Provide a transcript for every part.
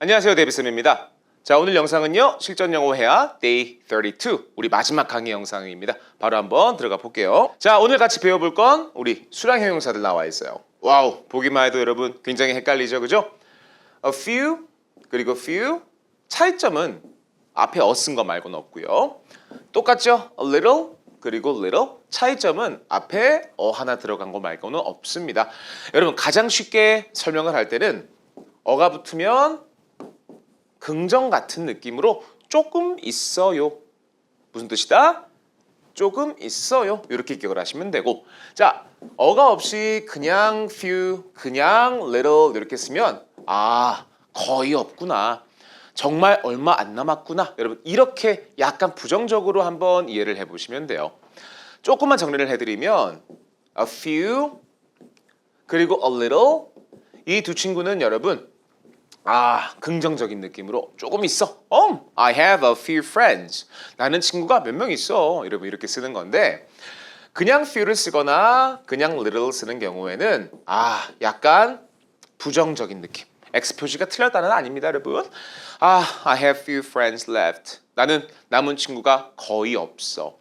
안녕하세요 데이비슨입니다. 자 오늘 영상은요 실전 영어 회화 Day 32 우리 마지막 강의 영상입니다. 바로 한번 들어가 볼게요. 자 오늘 같이 배워볼 건 우리 수량 형용사들 나와 있어요. 와우 보기만 해도 여러분 굉장히 헷갈리죠 그죠? A few 그리고 few 차이점은 앞에 어 쓴 거 말고는 없고요. 똑같죠? A little 그리고 little 차이점은 앞에 어 하나 들어간 거 말고는 없습니다. 여러분 가장 쉽게 설명을 할 때는 어가 붙으면 긍정 같은 느낌으로 조금 있어요. 무슨 뜻이다? 조금 있어요. 이렇게 기억을 하시면 되고 자 어가 없이 그냥 few, 그냥 little 이렇게 쓰면 아 거의 없구나. 정말 얼마 안 남았구나. 여러분 이렇게 약간 부정적으로 한번 이해를 해보시면 돼요. 조금만 정리를 해드리면 a few 그리고 a little 이 두 친구는 여러분 아 긍정적인 느낌으로 조금 있어. Um, I have a few friends. 나는 친구가 몇 명 있어. 여러분 이렇게 쓰는 건데 그냥 few를 쓰거나 그냥 little 쓰는 경우에는 아 약간 부정적인 느낌. X 표시가 틀렸다는 아닙니다, 여러분. 아, I have few friends left. 나는 남은 친구가 거의 없어.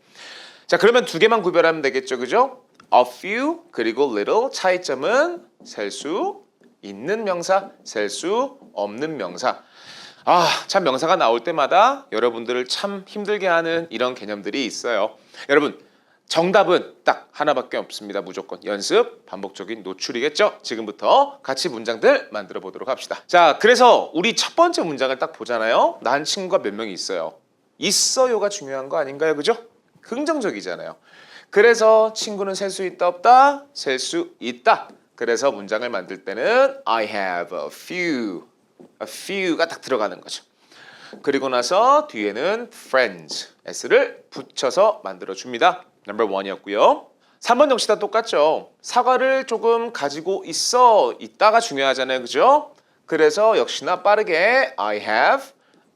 자, 그러면 두 개만 구별하면 되겠죠, 그죠? A few 그리고 little 차이점은 셀 수 있는 명사, 셀 수 없는 명사. 아, 참 명사가 나올 때마다 여러분들을 참 힘들게 하는 이런 개념들이 있어요. 여러분, 정답은 딱 하나밖에 없습니다. 무조건 연습, 반복적인 노출이겠죠? 지금부터 같이 문장들 만들어 보도록 합시다. 자, 그래서 우리 첫 번째 문장을 딱 보잖아요. 난 친구가 몇 명이 있어요. 있어요가 중요한 거 아닌가요? 그죠? 긍정적이잖아요. 그래서 친구는 셀 수 있다 없다? 셀 수 있다. 그래서 문장을 만들 때는 I have a few, a few가 딱 들어가는 거죠. 그리고 나서 뒤에는 friends, s를 붙여서 만들어 줍니다. number one이었고요. 3번 역시 다 똑같죠. 사과를 조금 가지고 있어 있다가 중요하잖아요. 그죠? 그래서 역시나 빠르게 I have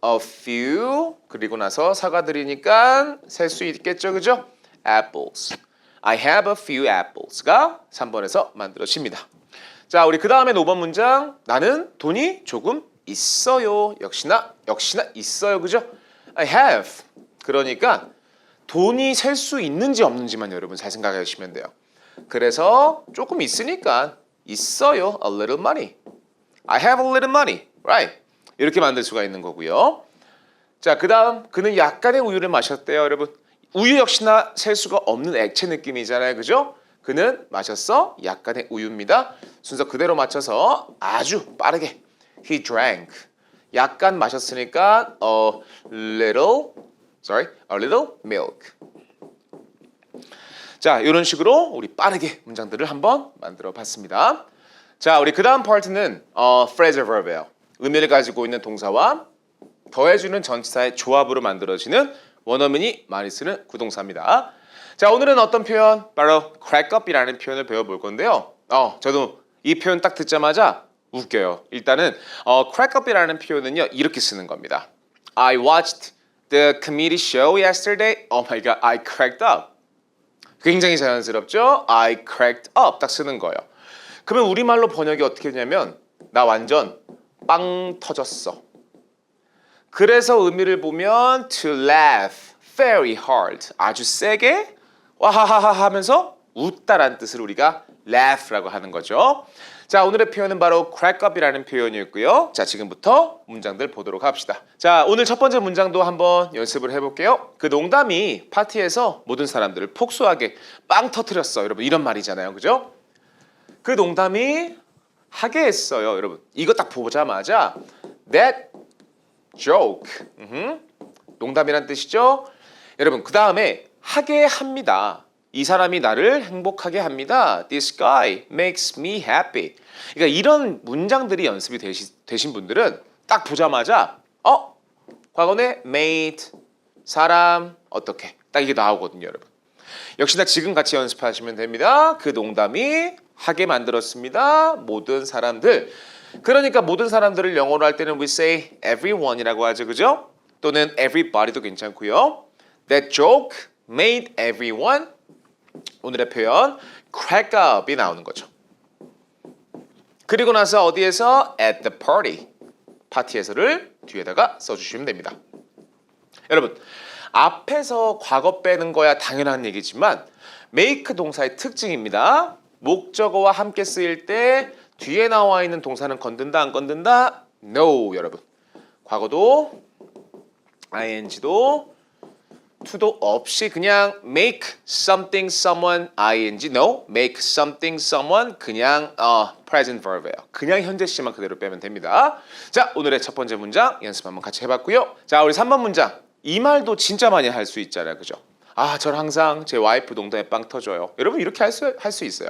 a few 그리고 나서 사과들이니까 셀 수 있겠죠. 그죠? apples. I have a few apples가 3번에서 만들어집니다. 자, 우리 그 다음에 5번 문장 나는 돈이 조금 있어요. 역시나 역시나 있어요. 그죠? I have. 그러니까 돈이 셀 수 있는지 없는지만 여러분 잘 생각해 주시면 돼요. 그래서 조금 있으니까 있어요. A little money. I have a little money. Right. 이렇게 만들 수가 있는 거고요. 자, 그 다음 그는 약간의 우유를 마셨대요, 여러분. 우유 역시나 셀 수가 없는 액체 느낌이잖아요. 그죠? 그는 마셨어. 약간의 우유입니다. 순서 그대로 맞춰서 아주 빠르게 he drank. 약간 마셨으니까 a little sorry, a little milk. 자, 이런 식으로 우리 빠르게 문장들을 한번 만들어 봤습니다. 자, 우리 그 다음 파트는 어, phrasal verb예요. 의미를 가지고 있는 동사와 더해주는 전치사의 조합으로 만들어지는 원어민이 많이 쓰는 구동사입니다. 자, 오늘은 어떤 표현? 바로 crack up이라는 표현을 배워볼 건데요. 어, 저도 이 표현 딱 듣자마자 웃겨요. 일단은 어, crack up이라는 표현은요 이렇게 쓰는 겁니다. I watched the comedy show yesterday. Oh my god, I cracked up. 굉장히 자연스럽죠? I cracked up 딱 쓰는 거예요. 그러면 우리말로 번역이 어떻게 되냐면 나 완전 빵 터졌어. 그래서 의미를 보면 to laugh very hard 아주 세게 와하하하 하면서 웃다라는 뜻을 우리가 laugh라고 하는 거죠. 자 오늘의 표현은 바로 crack up이라는 표현이었고요. 자 지금부터 문장들 보도록 합시다. 자 오늘 첫 번째 문장도 한번 연습을 해볼게요. 그 농담이 파티에서 모든 사람들을 폭소하게 빵 터트렸어. 여러분 이런 말이잖아요, 그죠? 그 농담이 하게 했어요, 여러분. 이거 딱 보자마자 that joke. 음흠. 농담이란 뜻이죠. 여러분 그 다음에 하게 합니다. 이 사람이 나를 행복하게 합니다. This guy makes me happy. 그러니까 이런 문장들이 연습이 되시, 되신 분들은 딱 보자마자 어 과거에 made 사람 어떻게 딱 이게 나오거든요, 여러분. 역시나 지금 같이 연습하시면 됩니다. 그 농담이 하게 만들었습니다. 모든 사람들. 그러니까 모든 사람들을 영어로 할 때는 we say everyone이라고 하죠. 그죠? 또는 everybody도 괜찮고요. That joke made everyone 오늘의 표현 crack up이 나오는 거죠. 그리고 나서 어디에서 at the party 파티에서를 뒤에다가 써주시면 됩니다. 여러분 앞에서 과거 빼는 거야 당연한 얘기지만 make 동사의 특징입니다. 목적어와 함께 쓰일 때 뒤에 나와 있는 동사는 건든다 안 건든다? No 여러분. 과거도 ing도 to도 없이 그냥 make something someone ing no make something someone 그냥 어, present verb예요. 그냥 현재 시만 그대로 빼면 됩니다. 자 오늘의 첫 번째 문장 연습 한번 같이 해 봤고요. 자 우리 3번 문장 이 말도 진짜 많이 할 수 있잖아요, 그죠? 아, 전 항상 제 와이프 농담에 빵 터져요. 여러분 이렇게 할 수 할 수 있어요.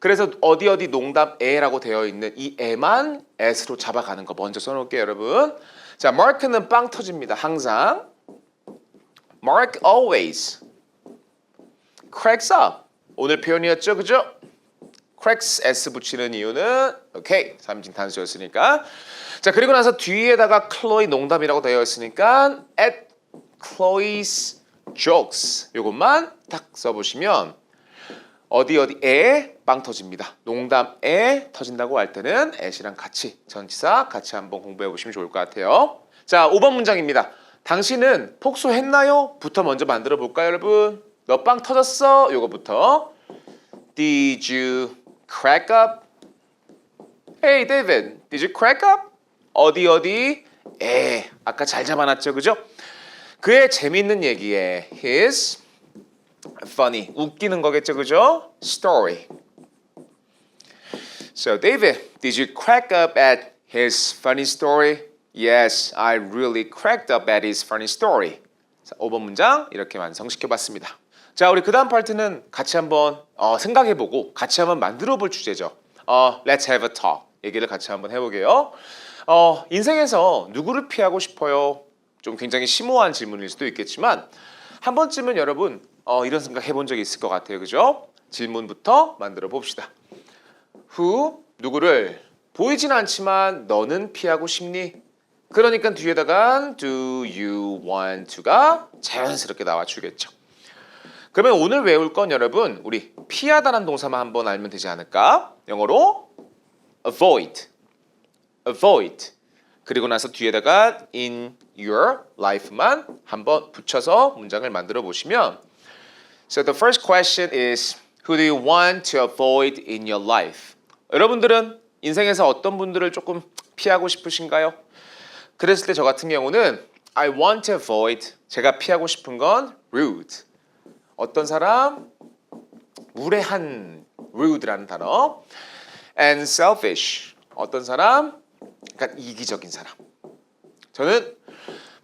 그래서 어디 어디 농담 에라고 되어 있는 이 에만 s로 잡아가는 거 먼저 써놓을게요, 여러분. 자, 마크는 빵 터집니다, 항상. Mark always cracks up. 오늘 표현이었죠, 그죠? cracks s 붙이는 이유는 오케이 삼진 단수였으니까 자 그리고 나서 뒤에다가 클로이 농담이라고 되어 있으니까 at Chloe's jokes 요것만 딱 써보시면 어디 어디에 빵 터집니다. 농담에 터진다고 할 때는 at이랑 같이 전치사 같이 한번 공부해 보시면 좋을 것 같아요. 자 5번 문장입니다. 당신은 폭소했나요? 부터 먼저 만들어 볼까요, 여러분? 너 빵 터졌어? 요거부터 Did you crack up? Hey David, did you crack up? 어디 어디? 에 아까 잘 잡아놨죠, 그죠? 그의 재밌는 얘기에 his funny 웃기는 거겠죠, 그죠? Story. So David, did you crack up at his funny story? Yes, I really cracked up at his funny story. 자, 5번 문장 이렇게 완성시켜 봤습니다. 자, 우리 그 다음 파트는 같이 한번 어, 생각해 보고 같이 한번 만들어 볼 주제죠. 어, let's have a talk. 얘기를 같이 한번 해 보게요. 어, 인생에서 누구를 피하고 싶어요? 좀 굉장히 심오한 질문일 수도 있겠지만 한 번쯤은 여러분 어, 이런 생각 해본 적이 있을 것 같아요. 그죠? 질문부터 만들어 봅시다. who 누구를 보이진 않지만 너는 피하고 싶니? 그러니까 뒤에다가 do you want to가 자연스럽게 나와주겠죠. 그러면 오늘 외울 건 여러분 우리 피하다는 동사만 한번 알면 되지 않을까? 영어로 avoid, avoid. 그리고 나서 뒤에다가 in your life만 한번 붙여서 문장을 만들어 보시면 So the first question is who do you want to avoid in your life? 여러분들은 인생에서 어떤 분들을 조금 피하고 싶으신가요? 그랬을 때 저 같은 경우는 I want to avoid 제가 피하고 싶은 건 rude 어떤 사람 무례한 rude라는 단어 and selfish 어떤 사람 그러니까 이기적인 사람 저는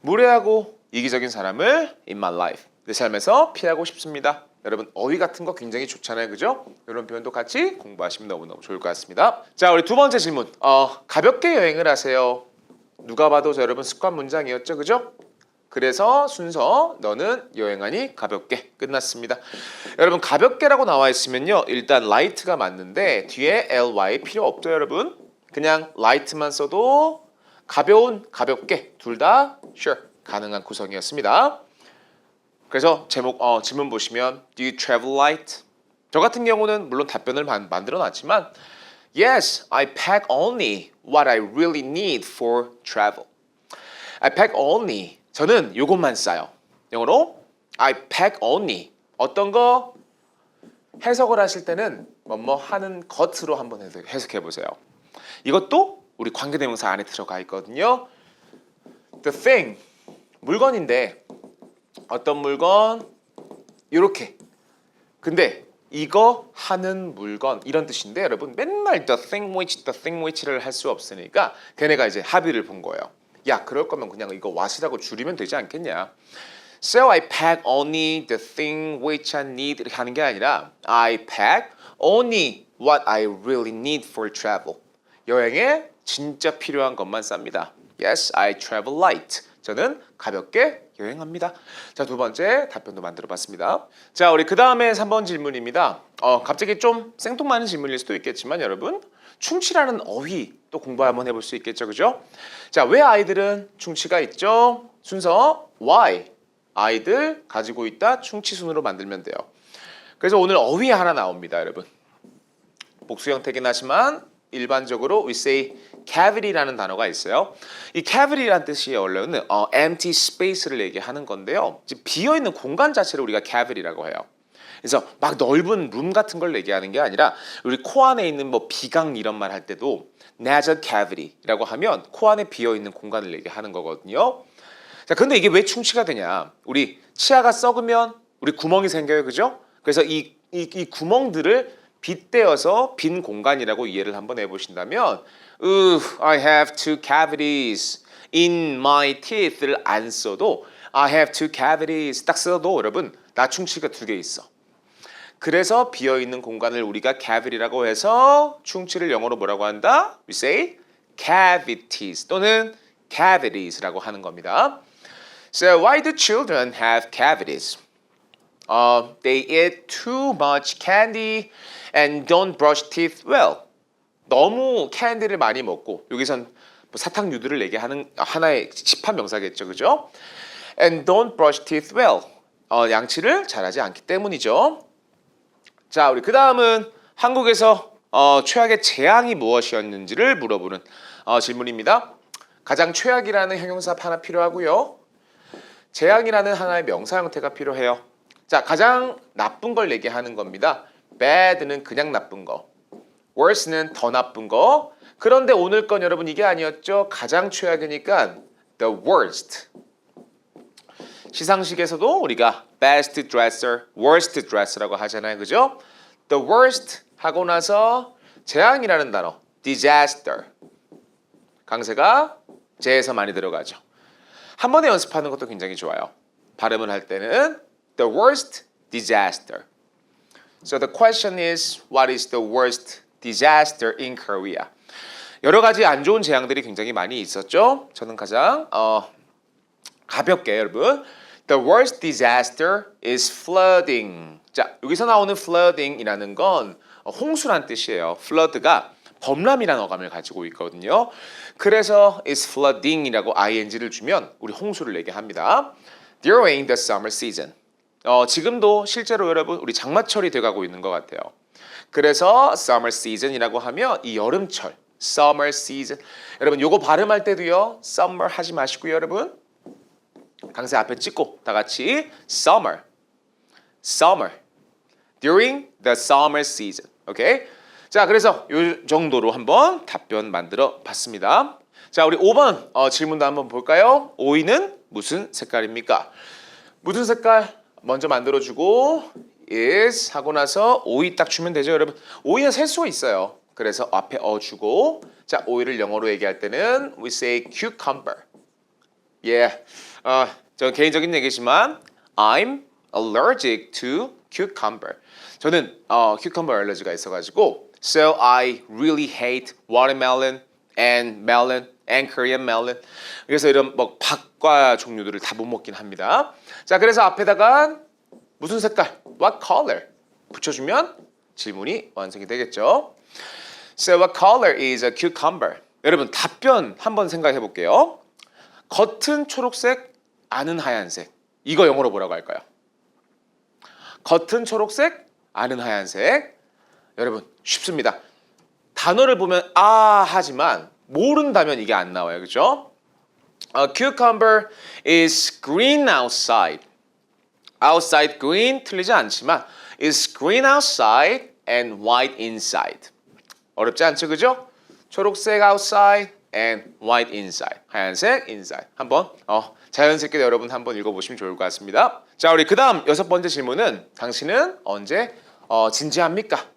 무례하고 이기적인 사람을 in my life 내 삶에서 피하고 싶습니다. 여러분 어휘 같은 거 굉장히 좋잖아요, 그죠? 이런 표현도 같이 공부하시면 너무너무 좋을 것 같습니다. 자, 우리 두 번째 질문. 어, 가볍게 여행을 하세요. 누가 봐도 저 여러분 습관 문장이었죠, 그죠? 그래서 순서 너는 여행하니 가볍게 끝났습니다. 여러분 가볍게라고 나와 있으면요, 일단 light가 맞는데 뒤에 ly 필요 없죠, 여러분? 그냥 light만 써도 가벼운, 가볍게 둘 다 sure 가능한 구성이었습니다. 그래서 제목 어, 질문 보시면 Do you travel light? 저 같은 경우는 물론 답변을 만, 만들어 놨지만 Yes, I pack only what I really need for travel. I pack only 저는 요것만 싸요. 영어로 I pack only 어떤 거 해석을 하실 때는 뭐뭐 하는 것으로 한번 해석- 해석해 보세요. 이것도 우리 관계대명사 안에 들어가 있거든요. The thing 물건인데 어떤 물건 이렇게 근데 이거 하는 물건 이런 뜻인데 여러분 맨날 the thing which the thing which를 할 수 없으니까 걔네가 이제 합의를 본 거예요 야 그럴 거면 그냥 이거 what이라고 줄이면 되지 않겠냐 So I pack only the thing which I need 이렇게 하는 게 아니라 I pack only what I really need for travel 여행에 진짜 필요한 것만 쌉니다 Yes, I travel light 저는 가볍게 여행합니다. 자, 두 번째 답변도 만들어 봤습니다. 자, 우리 그 다음에 3번 질문입니다. 어, 갑자기 좀 생뚱맞은 질문일 수도 있겠지만 여러분, 충치라는 어휘 또 공부 한번 해볼 수 있겠죠, 그죠? 자, 왜 아이들은 충치가 있죠? 순서 why 아이들 가지고 있다 충치 순으로 만들면 돼요. 그래서 오늘 어휘 하나 나옵니다, 여러분. 복수 형태긴 하지만 일반적으로 we say cavity라는 단어가 있어요. 이 cavity라는 뜻이 원래는 어, empty space를 얘기하는 건데요. 비어 있는 공간 자체를 우리가 cavity라고 해요. 그래서 막 넓은 룸 같은 걸 얘기하는 게 아니라 우리 코 안에 있는 뭐 비강 이런 말 할 때도 nasal cavity라고 하면 코 안에 비어 있는 공간을 얘기하는 거거든요. 자, 근데 이게 왜 충치가 되냐? 우리 치아가 썩으면 우리 구멍이 생겨요, 그죠? 그래서 이, 이, 이 구멍들을 빗대어서 빈 공간이라고 이해를 한번 해보신다면, I have two cavities in my teeth를 안 써도 I have two cavities 딱 써도 여러분 나 충치가 두 개 있어. 그래서 비어 있는 공간을 우리가 cavity라고 해서 충치를 영어로 뭐라고 한다? We say cavities 또는 cavities라고 하는 겁니다. So why do children have cavities? Uh, they eat too much candy and don't brush teeth well. 너무 캔디를 많이 먹고 여기선 뭐 사탕류들을 얘기하는 하나의 집합 명사겠죠, 그죠? And don't brush teeth well. 어, 양치를 잘하지 않기 때문이죠. 자, 우리 그 다음은 한국에서 어, 최악의 재앙이 무엇이었는지를 물어보는 어, 질문입니다. 가장 최악이라는 형용사 하나 필요하고요. 재앙이라는 하나의 명사 형태가 필요해요. 자, 가장 나쁜 걸 얘기하는 겁니다. bad는 그냥 나쁜 거. worse는 더 나쁜 거. 그런데 오늘 건 여러분 이게 아니었죠. 가장 최악이니까 the worst. 시상식에서도 우리가 best dresser, worst dresser라고 하잖아요. 그죠? the worst 하고 나서 재앙이라는 단어 disaster. 강세가 재에서 많이 들어가죠. 한 번에 연습하는 것도 굉장히 좋아요. 발음을 할 때는 the worst disaster. So the question is what is the worst disaster in Korea? 여러 가지 안 좋은 재앙들이 굉장히 많이 있었죠. 저는 가장 어, 가볍게 여러분 The worst disaster is flooding. 자, 여기서 나오는 flooding이라는 건 어, 홍수란 뜻이에요. flood가 범람이라는 어감을 가지고 있거든요. 그래서 is flooding이라고 ing를 주면 우리 홍수를 얘기합니다. During the summer season. 어, 지금도 실제로 여러분 우리 장마철이 돼가고 있는 것 같아요. 그래서 summer season이라고 하면 이 여름철, summer season. 여러분 요거 발음할 때도요, summer 하지 마시고요, 여러분. 강세 앞에 찍고 다 같이 summer, summer, during the summer season. 오케이? 자, 그래서 요 정도로 한번 답변 만들어 봤습니다. 자, 우리 5번 어, 질문도 한번 볼까요? 오이는 무슨 색깔입니까? 무슨 색깔 먼저 만들어주고 is 하고 나서 오이 딱 주면 되죠, 여러분. 오이는 셀 수가 있어요. 그래서 앞에 어 주고 자 오이를 영어로 얘기할 때는 we say cucumber. Yeah. 어, 저 개인적인 얘기지만 I'm allergic to cucumber. 저는 어, cucumber 알러지가 있어가지고 so I really hate watermelon and melon and Korean melon. 그래서 이런 뭐 박과 종류들을 다 못 먹긴 합니다. 자, 그래서 앞에다가 무슨 색깔? What color? 붙여주면 질문이 완성이 되겠죠. So what color is a cucumber? 여러분 답변 한번 생각해 볼게요. 겉은 초록색, 안은 하얀색. 이거 영어로 뭐라고 할까요? 겉은 초록색, 안은 하얀색. 여러분 쉽습니다. 단어를 보면 아 하지만 모른다면 이게 안 나와요. 그죠? A cucumber is green outside. outside green 틀리지 않지만 is green outside and white inside. 어렵지 않죠, 그죠? 초록색 outside and white inside. 하얀색 inside. 한번 어, 자연스럽게 여러분 한번 읽어보시면 좋을 것 같습니다. 자, 우리 그 다음 여섯 번째 질문은 당신은 언제 어, 진지합니까?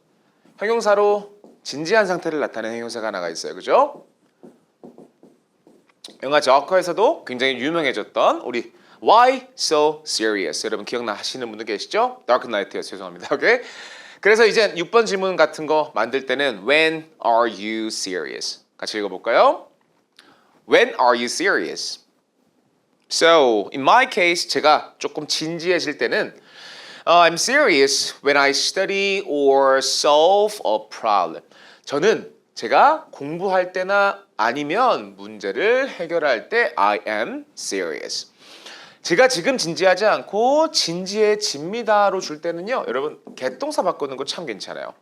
형용사로 진지한 상태를 나타내는 형용사가 하나가 있어요, 그죠? 영화 저커에서도 굉장히 유명해졌던 우리 Why so serious? 여러분 기억나시는 분들 계시죠? Dark Knight요. 죄송합니다. 오케이. 그래서 이제 6번 질문 같은 거 만들 때는 When are you serious? 같이 읽어볼까요? When are you serious? So, in my case, 제가 조금 진지해질 때는 uh, I'm serious when I study or solve a problem. 저는 제가 공부할 때나 아니면 문제를 해결할 때 I am serious. 제가 지금 진지하지 않고 진지해집니다로 줄 때는요. 여러분 개똥사 바꾸는 거 참 괜찮아요.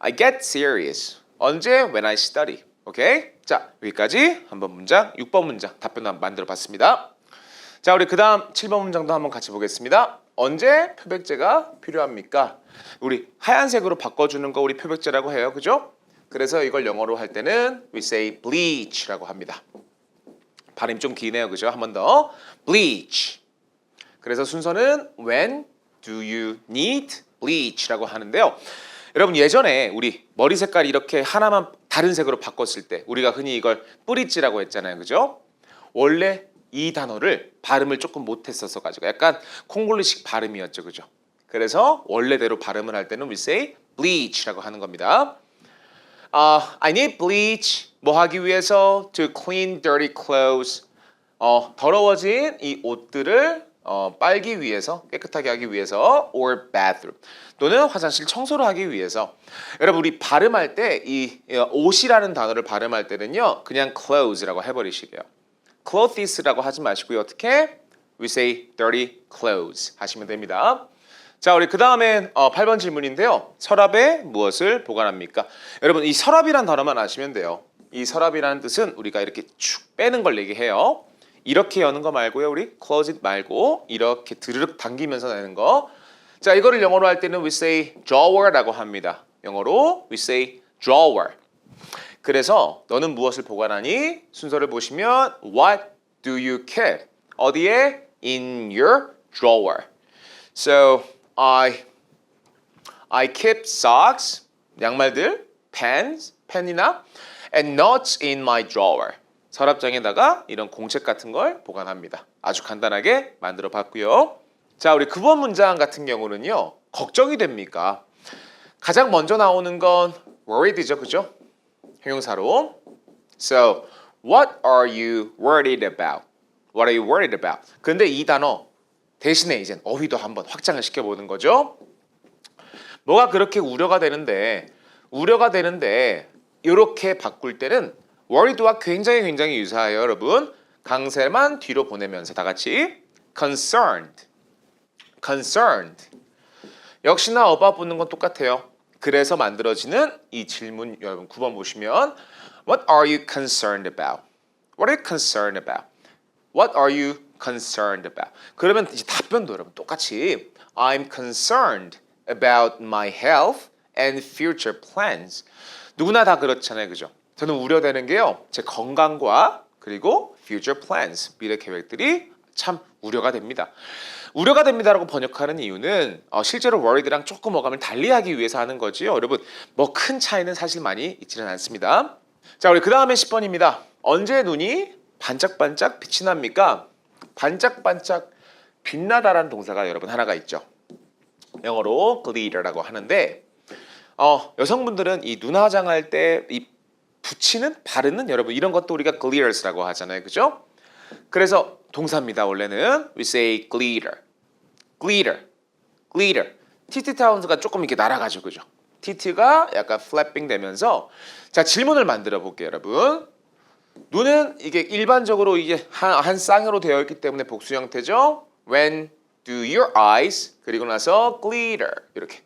I get serious. 언제? When I study. 오케이? 자, 여기까지 한번 문장, 6번 문장 답변 한번 만들어 봤습니다. 자, 우리 그 다음 7번 문장도 한번 같이 보겠습니다. 언제 표백제가 필요합니까? 우리 하얀색으로 바꿔주는 거 우리 표백제라고 해요, 그죠? 그래서 이걸 영어로 할 때는 we say bleach라고 합니다. 발음 좀 기네요, 그죠? 한 번 더, bleach. 그래서 순서는 when do you need bleach라고 하는데요. 여러분 예전에 우리 머리 색깔 이렇게 하나만 다른 색으로 바꿨을 때 우리가 흔히 이걸 뿌리찌라고 했잖아요, 그죠? 원래 이 단어를 발음을 조금 못했었어 가지고 약간 콩글리식 발음이었죠, 그죠? 그래서 원래대로 발음을 할 때는 we say bleach라고 하는 겁니다. 아, I need bleach. 뭐 하기 위해서? To clean dirty clothes. 어, 더러워진 이 옷들을 어, 빨기 위해서 깨끗하게 하기 위해서 or bathroom. 또는 화장실 청소를 하기 위해서. 여러분 우리 발음할 때 이 옷이라는 단어를 발음할 때는요 그냥 clothes라고 해버리시게요. Clothes라고 하지 마시고요 어떻게? We say dirty clothes. 하시면 됩니다. 자, 우리 그 다음엔 어, 8번 질문인데요. 서랍에 무엇을 보관합니까? 여러분 이 서랍이란 단어만 아시면 돼요. 이 서랍이라는 뜻은 우리가 이렇게 축 빼는 걸 얘기해요. 이렇게 여는 거 말고요. 우리 closet 말고 이렇게 드르륵 당기면서 내는 거. 자, 이거를 영어로 할 때는 we say drawer라고 합니다. 영어로 we say drawer. 그래서 너는 무엇을 보관하니? 순서를 보시면 what do you keep? 어디에? In your drawer. So I I keep socks, 양말들, pens, 펜이나 and notes in my drawer. 서랍장에다가 이런 공책 같은 걸 보관합니다. 아주 간단하게 만들어 봤고요. 자, 우리 9번 문장 같은 경우는요. 걱정이 됩니까? 가장 먼저 나오는 건 worried죠. 그죠? 형용사로. So, what are you worried about? What are you worried about? 근데 이 단어 대신에 이제 어휘도 한번 확장을 시켜보는 거죠. 뭐가 그렇게 우려가 되는데 우려가 되는데 이렇게 바꿀 때는 worried와 굉장히 굉장히 유사해요, 여러분. 강세만 뒤로 보내면서 다 같이 concerned, concerned. 역시나 about 붙는 건 똑같아요. 그래서 만들어지는 이 질문 여러분 9번 보시면 What are you concerned about? What are you concerned about? What are you concerned about? 그러면 이제 답변도 여러분 똑같이 I'm concerned about my health and future plans. 누구나 다 그렇잖아요, 그죠? 저는 우려되는 게요, 제 건강과 그리고 future plans 미래 계획들이 참 우려가 됩니다. 우려가 됩니다라고 번역하는 이유는 어, 실제로 worried랑 조금 어감을 달리하기 위해서 하는 거지요. 여러분 뭐 큰 차이는 사실 많이 있지는 않습니다. 자 우리 그 다음에 10번입니다. 언제 눈이 반짝반짝 빛이 납니까? 반짝반짝 빛나다라는 동사가 여러분 하나가 있죠. 영어로 glitter라고 하는데 어, 여성분들은 이 눈 화장할 때 이 붙이는 바르는 여러분 이런 것도 우리가 glitters라고 하잖아요. 그죠? 그래서 동사입니다. 원래는 we say glitter, glitter, glitter. TT 타운스가 조금 이렇게 날아가죠, 그죠? TT가 약간 flapping 되면서 자 질문을 만들어 볼게요, 여러분. 눈은 이게 일반적으로 이게 한, 한 쌍으로 되어 있기 때문에 복수 형태죠. When do your eyes 그리고 나서 glitter 이렇게.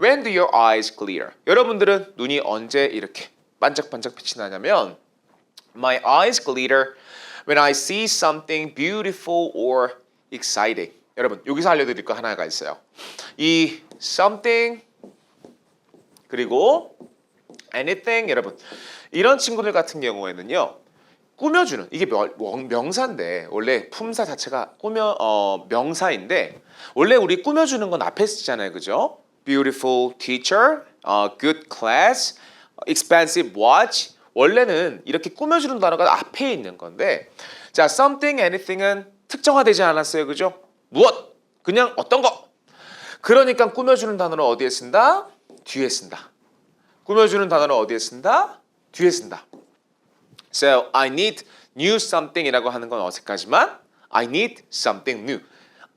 When do your eyes glitter? 여러분들은 눈이 언제 이렇게 반짝반짝 빛이 나냐면 My eyes glitter when I see something beautiful or exciting. 여러분 여기서 알려드릴 거 하나가 있어요. 이 something 그리고 anything 여러분 이런 친구들 같은 경우에는요 꾸며주는 이게 명, 명사인데 원래 품사 자체가 꾸며 어, 명사인데 원래 우리 꾸며주는 건 앞에 쓰잖아요, 그죠? Beautiful teacher, 어, good class, expensive watch. 원래는 이렇게 꾸며주는 단어가 앞에 있는 건데 자 something, anything은 특정화되지 않았어요, 그죠? 무엇? 그냥 어떤 거? 그러니까 꾸며주는 단어를 어디에 쓴다? 뒤에 쓴다. 꾸며주는 단어를 어디에 쓴다? 뒤에 쓴다. So I need new something이라고 하는 건 어색하지만 I need something new.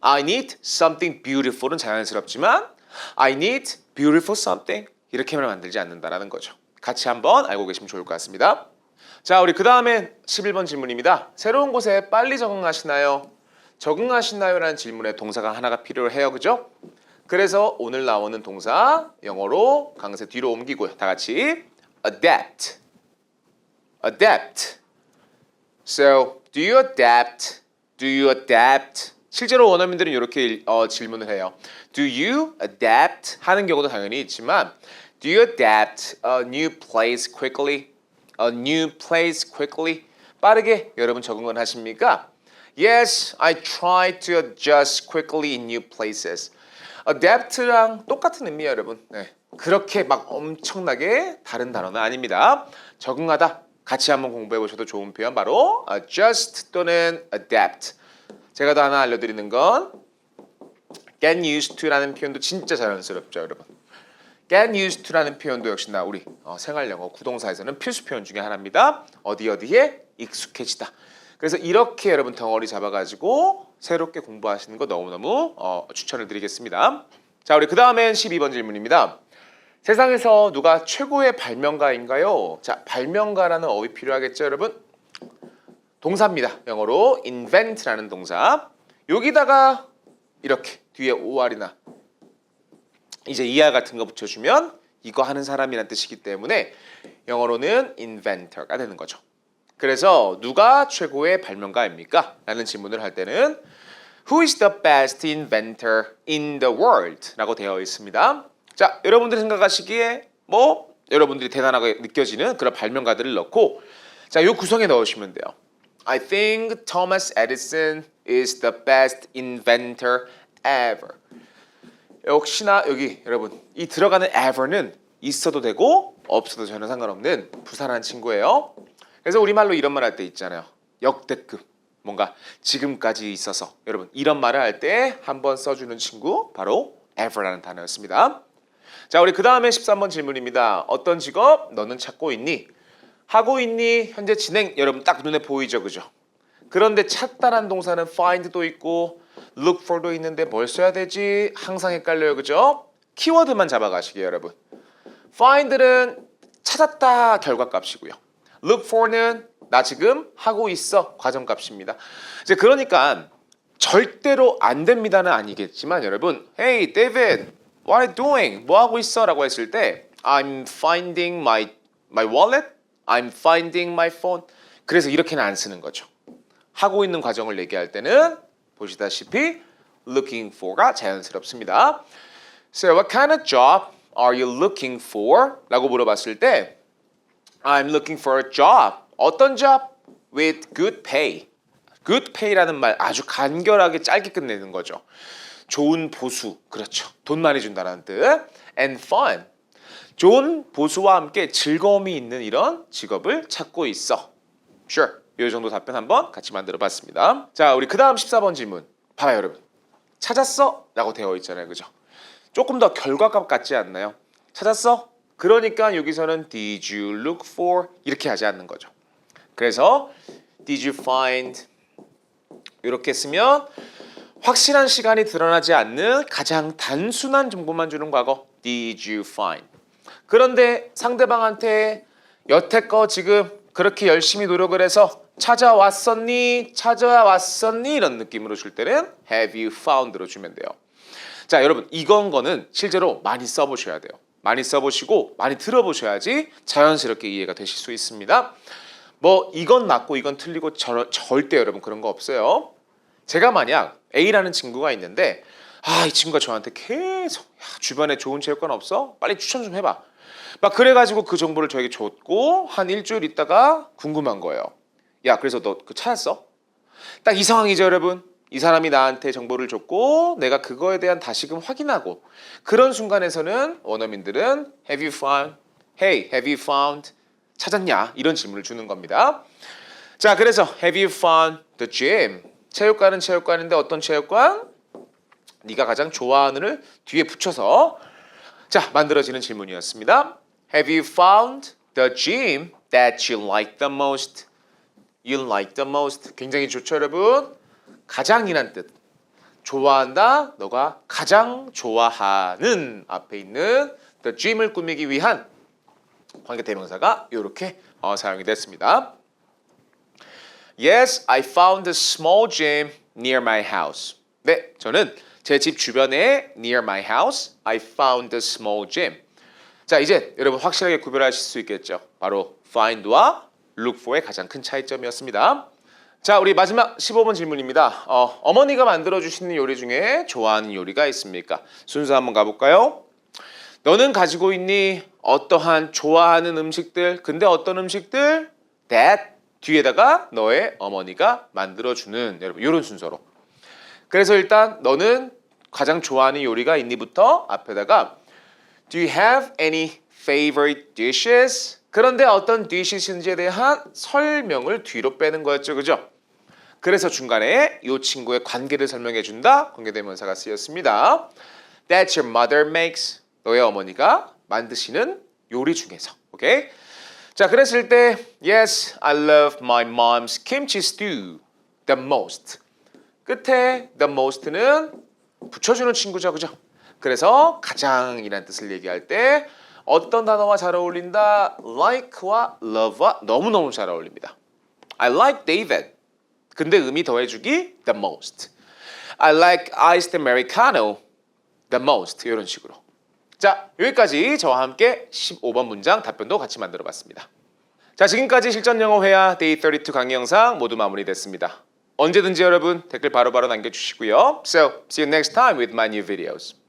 I need something beautiful은 자연스럽지만 I need beautiful something 이렇게만 만들지 않는다라는 거죠. 같이 한번 알고 계시면 좋을 것 같습니다. 자, 우리 그 다음엔 11번 질문입니다. 새로운 곳에 빨리 적응하시나요? 적응하시나요?라는 질문에 동사가 하나가 필요해요, 그죠? 그래서 오늘 나오는 동사 영어로 강세 뒤로 옮기고요. 다 같이 adapt? adapt. So, do you adapt? Do you adapt? 실제로 원어민들은 이렇게 어, 질문을 해요. Do you adapt? 하는 경우도 당연히 있지만 Do you adapt a new place quickly? A new place quickly? 빠르게 여러분 적응을 하십니까? Yes, I try to adjust quickly in new places. Adapt랑 똑같은 의미예요, 여러분. 네. 그렇게 막 엄청나게 다른 단어는 아닙니다. 적응하다 같이 한번 공부해 보셔도 좋은 표현 바로 adjust 또는 adapt. 제가 더 하나 알려드리는 건 get used to라는 표현도 진짜 자연스럽죠, 여러분. get used to라는 표현도 역시나 우리 어, 생활 영어 구동사에서는 필수 표현 중에 하나입니다. 어디 어디에 익숙해지다. 그래서 이렇게 여러분 덩어리 잡아가지고 새롭게 공부하시는 거 너무너무 어, 추천을 드리겠습니다. 자, 우리 그 다음엔 12번 질문입니다. 세상에서 누가 최고의 발명가인가요? 자, 발명가라는 어휘 필요하겠죠, 여러분? 동사입니다. 영어로 invent라는 동사. 여기다가 이렇게 뒤에 OR이나 이제 ER 같은 거 붙여주면 이거 하는 사람이란 뜻이기 때문에 영어로는 inventor가 되는 거죠. 그래서 누가 최고의 발명가입니까? 라는 질문을 할 때는 Who is the best inventor in the world? 라고 되어 있습니다. 자, 여러분들이 생각하시기에 뭐 여러분들이 대단하게 느껴지는 그런 발명가들을 넣고 자, 요 구성에 넣으시면 돼요. I think Thomas Edison is the best inventor ever. 역시나 여기 여러분 이 들어가는 ever는 있어도 되고 없어도 전혀 상관없는 부산한 친구예요. 그래서 우리말로 이런 말 할 때 있잖아요. 역대급 뭔가 지금까지 있어서 여러분 이런 말을 할 때 한번 써주는 친구 바로 ever라는 단어였습니다. 자 우리 그 다음에 13번 질문입니다. 어떤 직업 너는 찾고 있니? 하고 있니? 현재 진행 여러분 딱 눈에 보이죠 그죠? 그런데 찾다란 동사는 find도 있고 look for도 있는데 뭘 써야 되지? 항상 헷갈려요 그죠? 키워드만 잡아가시게요 여러분. find는 찾았다 결과값이고요. Look for는 나 지금 하고 있어 과정값입니다. 이제 그러니까 절대로 안 됩니다는 아니겠지만 여러분, hey David, what are you doing? 뭐 하고 있어?라고 했을 때 I'm finding my my wallet, I'm finding my phone. 그래서 이렇게는 안 쓰는 거죠. 하고 있는 과정을 얘기할 때는 보시다시피 looking for가 자연스럽습니다. So what kind of job are you looking for? 라고 물어봤을 때 I'm looking for a job. 어떤 job? With good pay. good pay라는 말 아주 간결하게 짧게 끝내는 거죠. 좋은 보수. 그렇죠. 돈 많이 준다는 뜻. and fun. 좋은 보수와 함께 즐거움이 있는 이런 직업을 찾고 있어. Sure. 이 정도 답변 한번 같이 만들어 봤습니다. 자, 우리 그다음 14번 질문. 봐요, 여러분. 찾았어? 라고 되어 있잖아요. 그죠? 조금 더 결과값 같지 않나요? 찾았어? 그러니까 여기서는 did you look for 이렇게 하지 않는 거죠. 그래서 did you find 이렇게 쓰면 확실한 시간이 드러나지 않는 가장 단순한 정보만 주는 과거 did you find. 그런데 상대방한테 여태껏 지금 그렇게 열심히 노력을 해서 찾아왔었니 찾아왔었니 이런 느낌으로 줄 때는 have you found로 주면 돼요. 자 여러분 이건 거는 실제로 많이 써보셔야 돼요 많이 써보시고 많이 들어보셔야지 자연스럽게 이해가 되실 수 있습니다 뭐 이건 맞고 이건 틀리고 저, 절대 여러분 그런 거 없어요 제가 만약 A라는 친구가 있는데 아 이 친구가 저한테 계속 야, 주변에 좋은 체육관 없어? 빨리 추천 좀 해봐. 막 그래가지고 그 정보를 저에게 줬고 한 일주일 있다가 궁금한 거예요. 야 그래서 너 그 찾았어? 딱 이 상황이죠 여러분. 이 사람이 나한테 정보를 줬고 내가 그거에 대한 다시금 확인하고 그런 순간에서는 원어민들은 Have you found? Hey, have you found? 찾았냐? 이런 질문을 주는 겁니다. 자 그래서 Have you found the gym? 체육관은 체육관인데 어떤 체육관? 네가 가장 좋아하는을 뒤에 붙여서 자 만들어지는 질문이었습니다. Have you found the gym that you like the most? You like the most. 굉장히 좋죠, 여러분. 가장이란 뜻. 좋아한다. 너가 가장 좋아하는 앞에 있는 the gym을 꾸미기 위한 관계 대명사가 이렇게 어, 사용이 됐습니다. Yes, I found a small gym near my house. 네, 저는 제 집 주변에 near my house, I found a small gym. 자, 이제 여러분 확실하게 구별하실 수 있겠죠. 바로 find와 look for의 가장 큰 차이점이었습니다. 자, 우리 마지막 15번 질문입니다. 어, 어머니가 만들어 주시는 요리 중에 좋아하는 요리가 있습니까? 순서 한번 가볼까요? 너는 가지고 있니 어떠한 좋아하는 음식들? 근데 어떤 음식들? that 뒤에다가 너의 어머니가 만들어 주는 여러분 이런 순서로. 그래서 일단 너는 가장 좋아하는 요리가 있니부터 앞에다가 Do you have any favorite dishes? 그런데 어떤 dishes인지에 대한 설명을 뒤로 빼는 거였죠, 그죠? 그래서 중간에 이 친구의 관계를 설명해 준다. 관계대명사가 쓰였습니다. That your mother makes. 너의 어머니가 만드시는 요리 중에서. 오케이? 자, 그랬을 때 Yes, I love my mom's kimchi stew the most. 끝에 the most는 붙여주는 친구죠, 그죠? 그래서 가장이라는 뜻을 얘기할 때 어떤 단어와 잘 어울린다? like와 love와 너무너무 잘 어울립니다. I like David. 근데 음이 더해주기 the most. I like iced americano the most 이런 식으로. 자 여기까지 저와 함께 15번 문장 답변도 같이 만들어 봤습니다. 자 지금까지 실전 영어 회화 데이 32 강의 영상 모두 마무리됐습니다. 언제든지 여러분 댓글 바로바로 남겨주시고요. So see you next time with my new videos.